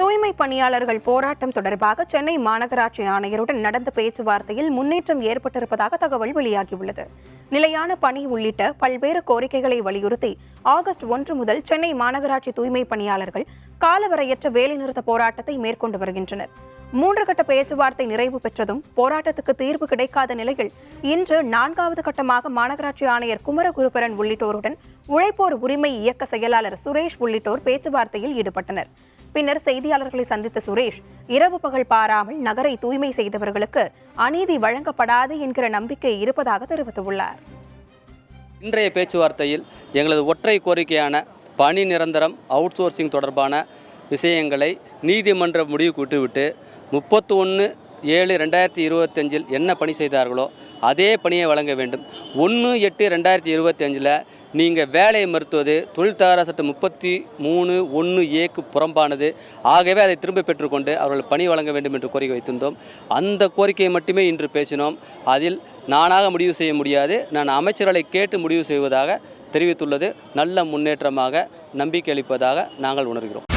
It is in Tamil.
தூய்மை பணியாளர்கள் போராட்டம் தொடர்பாக சென்னை மாநகராட்சி ஆணையருடன் நடந்த பேச்சுவார்த்தையில் முன்னேற்றம் ஏற்பட்டிருப்பதாக தகவல் வெளியாகியுள்ளது. நிலையான பணி உள்ளிட்ட பல்வேறு கோரிக்கைகளை வலியுறுத்தி ஆகஸ்ட் ஒன்று முதல் சென்னை மாநகராட்சி தூய்மை பணியாளர்கள் காலவரையற்ற வேலைநிறுத்த போராட்டத்தை மேற்கொண்டு வருகின்றனர். மூன்று கட்ட பேச்சுவார்த்தை நிறைவு பெற்றதும் போராட்டத்துக்கு தீர்வு கிடைக்காத நிலையில் இன்று நான்காவது கட்டமாக மாநகராட்சி ஆணையர் குமரகுருபரன் உள்ளிட்டோருடன் உழைப்போர் உரிமை இயக்க செயலாளர் சுரேஷ் உள்ளிட்டோர் பேச்சுவார்த்தையில் ஈடுபட்டனர். பின்னர் செய்தியாளர்களை சந்தித்த சுரேஷ் இரவு பகல் பாராமல் நகரை தூய்மை செய்தவர்களுக்கு அநீதி வழங்கப்படாது என்கிற நம்பிக்கை இருப்பதாக தெரிவித்துள்ளார். இன்றைய பேச்சுவார்த்தையில் எங்களது ஒற்றை கோரிக்கையான பணி நிரந்தரம் அவுட் சோர்சிங் தொடர்பான விஷயங்களை நீதிமன்ற முடிவு கூட்டுவிட்டு முப்பத்தி ஒன்று ஏழு ரெண்டாயிரத்தி இருபத்தஞ்சில் என்ன பணி செய்தார்களோ அதே பணியை வழங்க வேண்டும். ஒன்று எட்டு ரெண்டாயிரத்தி இருபத்தஞ்சில் நீங்கள் வேலையை மறுத்துவது தொழில் சட்டம் முப்பத்தி மூணு ஒன்று ஏக்கு புறம்பானது. ஆகவே அதை திரும்ப பெற்றுக்கொண்டு அவர்கள் பணி வழங்க வேண்டும் என்று கோரிக்கை வைத்திருந்தோம். அந்த கோரிக்கையை மட்டுமே இன்று பேசினோம். அதில் நானாக முடிவு செய்ய முடியாது. நான் அமைச்சர்களை கேட்டு முடிவு செய்வதாக தெரிவித்துள்ளது. நல்ல முன்னேற்றமாக நம்பிக்கை அளிப்பதாக நாங்கள் உணர்கிறோம்.